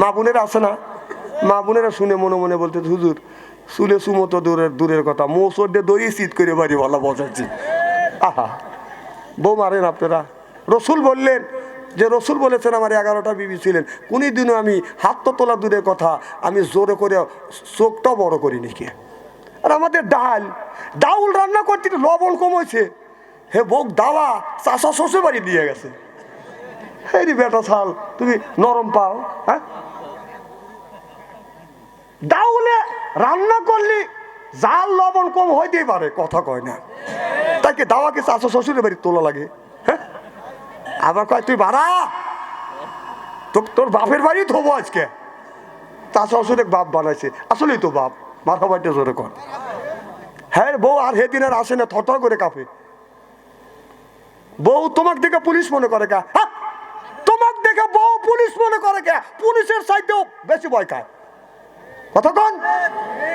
মা বোনেরা আছে না। মা বোনেরা শুনে মনে মনে বলতে, হুজুর, চুলে সুমতো দূরের দূরের কথা। মৌসর দিয়ে দড়ি শীত করে বাড়ি ভালো বসাচ্ছি আহা, বউ মারেন আপনারা। রসুল বললেন যে, রসুল বলেছেন, আমার এগারোটা বিবি ছিলেন। কোনি দিনও আমি হাত তো তোলা দূরের কথা, আমি জোরে করে চোখটাও বড় করিনি কে? আর আমাদের ডাল, ডাউল রান্না করতে লবণ কম হয়েছে। হে বোক দাওয়া চাষা শ্বশুর বাড়ি দিয়ে গেছে। রে বেটা ছাল তুমি নরম পাও হ্যাঁ? ডাউলে রান্না করলি জাল লবণ কম হইতেই পারে, কথা কয় না। তাকে দাওয়া দাওয়াকে চাষা শ্বশুরের বাড়ি তোলা লাগে? হ্যাঁ? আবার কয়, তুই বাড়া তো তোর বাপের বাড়ি থবো আজকে। চাষা শ্বশুরে বাপ বানাইছে। আসলেই তো বাপ, মাথা বাড়িতে জোরে কর। হ্যাঁ বউ আর হেদিন আর আসে না, থরথর করে কাঁপে। বউ তোমাক দেখে পুলিশ মনে করে কে? হ্যাঁ? তোমাক দেখে বউ পুলিশ মনে করে কে? পুলিশের সাইডেও বেশি ভয় খায়। কতক্ষণ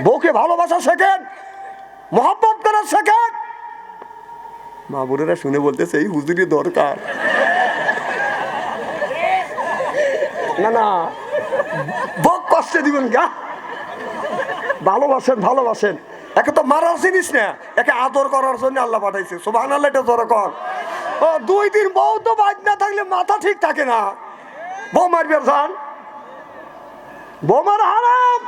বউকে ভালোবাসা শেখেন, মহাব্বত করা শেখেন। মা বোনেরা শুনে বলতেছে এই হুজুরি দরকার। না না, বউ কষ্টে দিবেন গা। ভালোবাসেন ভালোবাসেন। একে তো মারার জিনিস না, একে আদর করার জন্য আল্লাহ পাঠাইছে। সুবাহ আল্লাহ এটা জোরে কর ও, দুই দিন বউ তো বাদ না থাকলে মাথা ঠিক থাকে না। বউ মারবে জান? বউ মারা হারাম।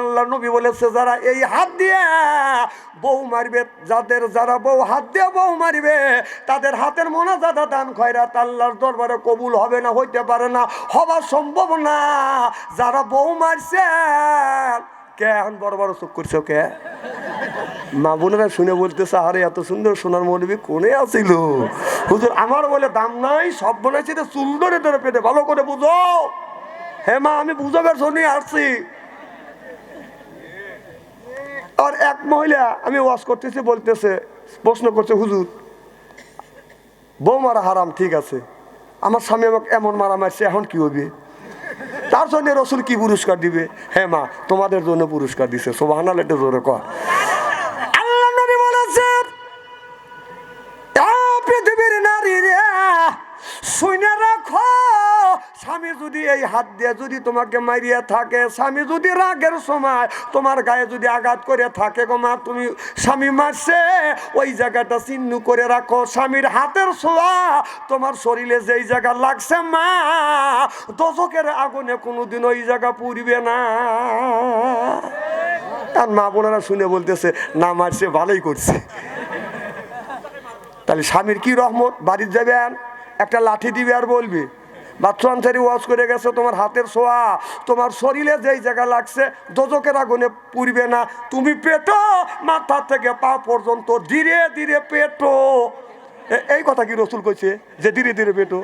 আল্লাহ নবী বলেছে এই হাত দিয়ে বউ মারবে, যাদের যারা বউ হাত দিয়ে বউ মারবে, তাদের হাতের দান দরবারে কবুল হবে না, হইতে পারে না, হবার সম্ভব না যারা বউ মারছে কে এখন বড় বড় চুপ করছ কে মা বোনেরা শুনে বলতেছে, আরে, এত সুন্দর সোনার মৌলবী কোনে আসিল? হুজুর, আমার বলে দাম নাই, সব বলেছি তো চুল ধরে ধরে পেটে, ভালো করে বুঝো। হ্যাঁ মা, আমি বুঝাবার জন্যই আসছি। আর এক মহিলা, আমি ওয়াশ করতেছি, বলতেছে, প্রশ্ন করছে, হুজুর বউ মারা হারাম ঠিক আছে, আমার স্বামী আমাকে এমন মারা মারছে, এখন কি হবে তার জন্য রসুল কি পুরস্কার দিবে? হ্যাঁ মা, তোমাদের জন্য পুরস্কার দিছে সোভানাল এটা জোরে কর আল্লাহ নবী বলেছে "এ পৃথিবীর নারী রে শুনে রাখো স্বামী যদি এই হাত দিয়ে যদি তোমাকে মারিয়া থাকে, স্বামী যদি রাগের সময় তোমার গায়ে যদি আঘাত করে থাকে গো মা, তুমি স্বামী মারছে, ওই জায়গাটা চিহ্ন করে রাখো। স্বামীর হাতের ছোঁয়া তোমার শরীরে যেই জায়গা লাগছে মা দশকের আগুনে কোনোদিন ওই জায়গা পুড়বে না। আর মা বোনেরা শুনে বলতেছে, না মারছে, ভালোই করছে। তাহলে স্বামীর কি রহমত? বাড়ির যাবেন, একটা লাঠি দিবে আর বলবি। বাচ্চা আনসারি ওয়াশ করে গেছে, তোমার হাতের ছোঁয়া তোমার শরীরে যেই জায়গা লাগছে দোজকের আগুনে পুড়বে না। তুমি পেটো, মাথা থেকে পা পর্যন্ত ধীরে ধীরে পেটো। এই কথা কি রসুল কইছে, যে ধীরে ধীরে পেটো?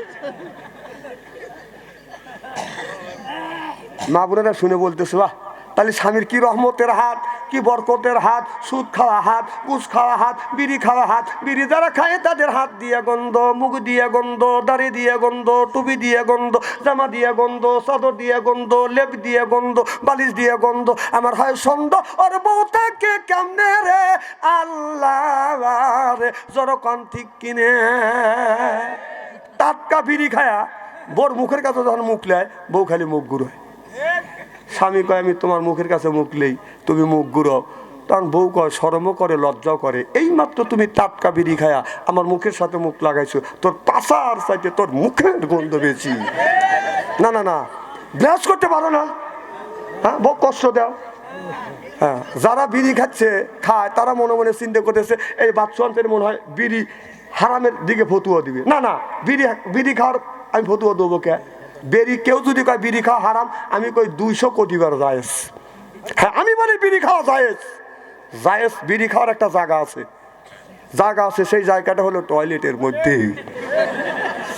মা বোনেরা শুনে বলতেছে, বাহ, তাহলে স্বামীর কি রহমতের হাত? কি বরকতের হাত, সুদ খাওয়া হাত কুচ খাওয়া হাত, বিড়ি খাওয়া হাত, বিড়ি যারা খায় তাদের হাত দিয়ে গন্ধ, মুখ দিয়ে গন্ধ, দাড়ি দিয়ে গন্ধ, টুপি দিয়ে গন্ধ, জামা দিয়ে গন্ধ, চাদর দিয়ে গন্ধ, লেপ দিয়ে গন্ধ, বালিশ দিয়ে গন্ধ। আমার হয় সন্দ ওর বউ তাকে কেমনে রে? আল্লাহ জরকন ঠিক কিনে। টাটকা বিড়ি খায়া বোর মুখের কাছে যখন মুখ লেয়, বউ খালি মুখ ঘুরোয়। স্বামী কয়, আমি তোমার মুখের কাছে মুখলেই তুমি মুখ ঘুরো তখন বউ কয় সরমও করে, লজ্জাও করে। এই মাত্র তুমি টাটকা বিড়ি খায়া আমার মুখের সাথে মুখ লাগাইছো, তোর পাশার সাইডে তোর মুখের গন্ধ বেশি। না না না, ব্রাশ করতে পারো না। হ্যাঁ বউ কষ্ট দাও। হ্যাঁ যারা বিড়ি খাচ্ছে, খায়, তারা মনে মনে চিন্তা করতেছে, এই বাচ্চান্তের মনে হয় বিড়ি হারামের দিকে ফতুয়া দিবে। না না, বিড়ি বিড়ি খাওয়ার আমি ফতুয়া দেবো কে? বেরি কেউ যদি কয় বিড়ি খাওয়া হারাম আমি কই দুইশো কোটি বার জায়েজ। হ্যাঁ আমি বলি বিড়ি খাওয়া জায়েজ। জায়েজ বিড়ি খাওয়ার একটা জায়গা আছে। জায়গা আছে সেই জায়গাটা হলো টয়লেটের মধ্যে।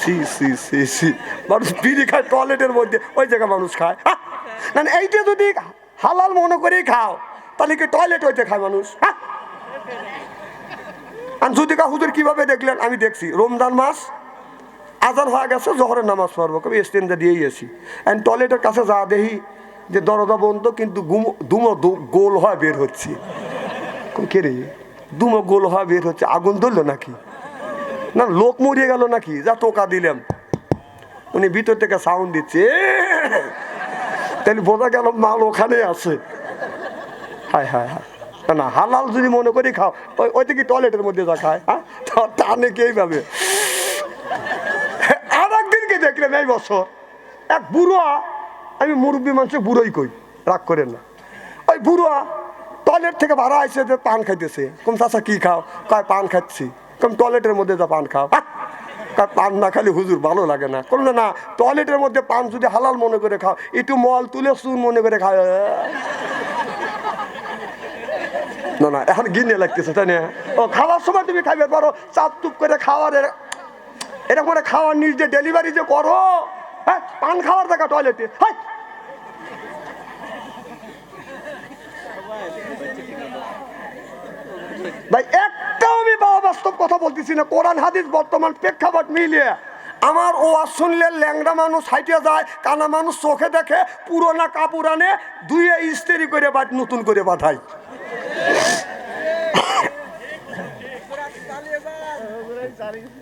সি সি সি সি। মানুষ বিড়ি খায় টয়লেটের মধ্যে ওই জায়গায় মানুষ খায়। হ্যাঁ? না, এইটা যদি হালাল মনে করেই খাও তাহলে কি টয়লেট হইতে খায় মানুষ? হ্যাঁ? আর যদি কা হুজুর কীভাবে দেখলেন? আমি দেখছি রমজান মাস আজান হয়ে গেছে জহরের নামাজ পড়ব। কবি স্টেনটা দিয়েই আসি অ্যান্ড টয়লেটের কাছে যা দেখি যে দরজা বন্ধ কিন্তু দুমো গোল হয় বের হচ্ছে। কে রে? দুমো গোল হওয়া বের হচ্ছে। আগুন ধরলো নাকি? না লোক মরিয়ে গেল নাকি? যা টোকা দিলাম। উনি ভিতর থেকে সাউন্ড দিচ্ছে তাহলে বোঝা গেল মাল ওখানে আছে। হায় হায় হায়। না, হালাল যদি মনে করি খাও। ওই ওই থেকে টয়লেটের মধ্যে যা খায় হ্যাঁ? টানে কে আর এই বছর। এক বুড়োয়া আমি মুরব্বী মানুষের বুড়োই কই, রাগ করেন না। ওই বুড়োয়া টয়লেট থেকে ভাড়া আইসে যে পান খাইতেছে। কম চাষা কি খাও? কয়, পান খাচ্ছি। কম, টয়লেটের মধ্যে যা পান খাও! কয়, পান না খালি হুজুর ভালো লাগে না। করলে না টয়লেটের মধ্যে পান যদি হালাল মনে করে খাও, একটু মল তুলে চুন মনে করে খাও। না না, এখন গিনে লাগতেছে, তাই না? ও, খাওয়ার সময় তুমি খাইবে পারো চাপ চুপ করে খাওয়ার এরকম করে খাওয়ার নিজ যে ডেলিভারি যে করো হ্যাঁ? পান খাওয়ার দেখা টয়লেটে হাই ভাই একটাও আমি বাবা বাস্তব কথা বলতেছি না, কোরআন, হাদিস, বর্তমান প্রেক্ষাপট মিলিয়ে। আমার ও শুনলে ল্যাংড়া মানুষ হাইটে যায়, কানা মানুষ চোখে দেখে, পুরোনা কাপড় আনে, দুইয়ে ইস্ত্রি করে বাট নতুন করে পাঠায়।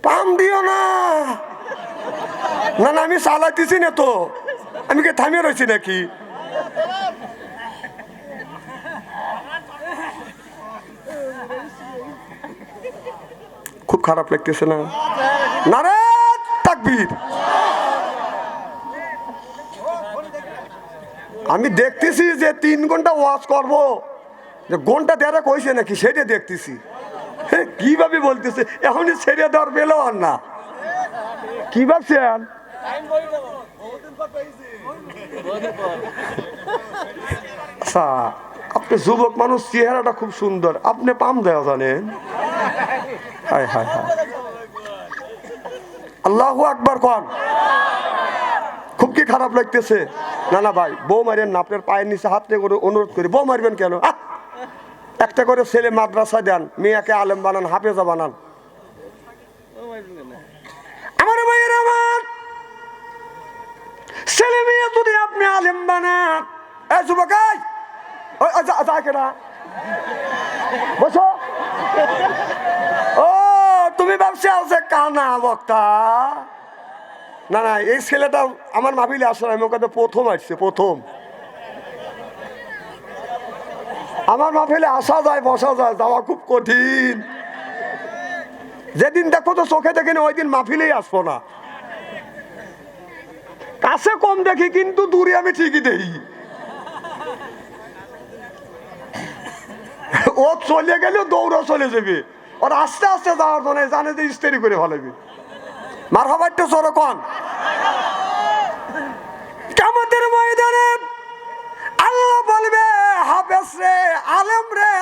পাম দিও না। না না, আমি চালাইতেছি না তো। আমি কি থামিয়ে রয়েছি নাকি? খুব খারাপ লাগতেছে না? না রে তাকবীর। আমি দেখতেছি যে তিন ঘণ্টা ওয়াশ করব। যে ঘণ্টা দেড়া কইছে নাকি, সেটা দেখতেছি। কীভাবে বলতেছে? এখনই ছেড়ে দেওয়ার পেল আর না। কি ভাবছেন? আচ্ছা আপনি যুবক মানুষ, চেহারাটা খুব সুন্দর। আপনি পাম দেওয়া জানেন? আল্লাহু আকবার কন। খুব কি খারাপ লাগতেছে? না না ভাই, বউ মারেন না, আপনার পায়ের নিচে হাত নিয়ে অনুরোধ করি। বউ মারবেন কেন? আহ! একটা করে ছেলে মাদ্রাসা দেন মেয়েকে আলেম বানান হাফেজা বানান। আমার ভাইয়ের আমার ছেলে মেয়ে যদি আপনি আলেম বানান এ যুবক এই! ওই, ওই, যা- যা বসো। ও তুমি ভাবছে আছে কানা বক্তা। না না এই ছেলেটা আমার মাবিলে আসলে আমি ওকে প্রথম আসছে প্রথম। আমার মাহফিলে আসা যায়, বসা যায়, যাওয়া খুব কঠিন। যেদিন দেখো তো চোখে দেখিনি, ওই দিন মাহফিলেই আসব না। কাছে কম দেখি, কিন্তু দূরে আমি ঠিকই দেখি। ও চলে গেলে দৌড়ও চলে যাবে। ওর আস্তে আস্তে যাওয়ার জন্য জানে যে ইস্তেরি করে ফেলাবে। মার হবার তো কামাতের ময়দানে হাফেজ আলম রে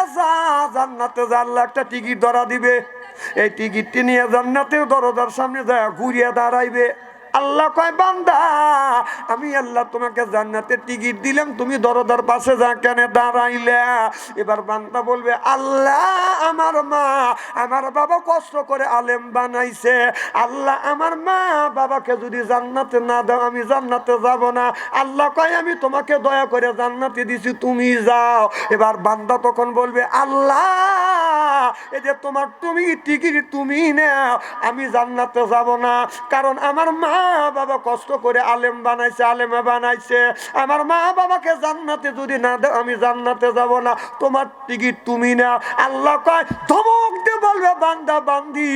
জান্নাতে আল্লাহ একটা টিকিট ধরা দিবে। এই টিকিটটি নিয়ে জান্নাতের দরজার সামনে যায়, ঘুরিয়ে দাঁড়াইবে। আল্লাহ কয়, বান্দা, আমি আল্লাহ তোমাকে জান্নাতে টিকিট দিলাম, তুমি দরজার পাশে যা কেন দাঁড়াইলে। এবার বান্দা বলবে, আল্লাহ আমার মা, আমার বাবা কষ্ট করে আলেম বানাইছে। আল্লাহ আমার মা, বাবাকে যদি জান্নাতে না দাও, আমি জান্নাতে যাব না। আল্লাহ কয়, আমি তোমাকে দয়া করে জান্নাতে দিছি, তুমি যাও। এবার বান্দা তখন বলবে, আল্লাহ যে তোমার তুমি টিকিট তুমি নাও, আমি জান্নাতে যাব না। কারণ আমার মা বাবা কষ্ট করে আলেম বানাইছে, আলেমে বানাইছে। আমার মা বাবাকে জান্নাতে যদি না দাও, আমি জান্নাতে যাব না। তোমার টিকিট তুমি নাও। আল্লাহ কয়, ধমক দিয়ে বলবে, বান্দা, বান্দি,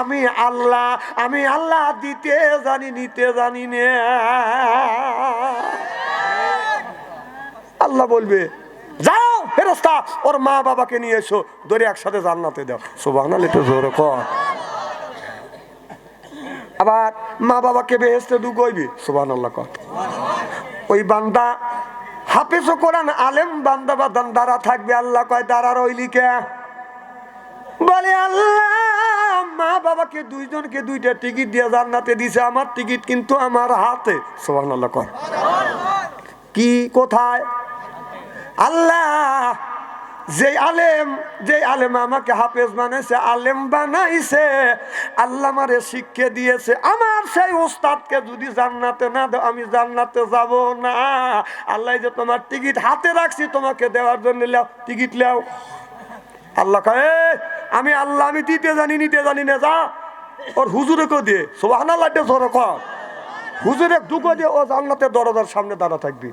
আমি আল্লাহ আমি আল্লাহ, দিতে জানি, নিতে জানি না। আল্লাহ বলবে ফেরস্তা, ওর মা বাবাকে নিয়ে এসো, ধরে একসাথে জান্নাতে দাও। সোবাহ একটু জোরে কর। আবার মা বাবাকে বেহেস্তে ঢুকইবি সোবাহ আল্লাহ কর। ওই বান্দা হাফেজ কোরআন আলেম, বান্দা বা দাঁড়া থাকবে, আল্লাহ কয় দাঁড়া রইলি কে বলে, আল্লাহ, মা বাবাকে দুইজনকে দুইটা টিকিট দিয়ে জান্নাতে দিছে, আমার টিকিট কিন্তু আমার হাতে সোবাহ আল্লাহ কর। কি, কোথায়? আল্লাহ যে আলেম যে আলেম আমাকে হাফেজ বানাইছে আলেম বানাইছে আল্লাহ আমারে শিক্ষা দিয়েছে। আমার সেই ওস্তাদকে যদি জান্নাতে না দাও আমি জান্নাতে যাব না। আল্লাহ যে তোমার টিকিট হাতে রাখছি তোমাকে দেওয়ার জন্য লাও টিকিট লাও। আল্লাহ কয় "এই, আমি আল্লাহ আমি দিতে জানি নিতে জানি না যা। ওর হুজুরে কেউ দিয়ে সোবাহানা লাড্ডে কর হুজুরে দুগো দিয়ে ও জান্নাতের দরজার সামনে দাঁড়া থাকবি।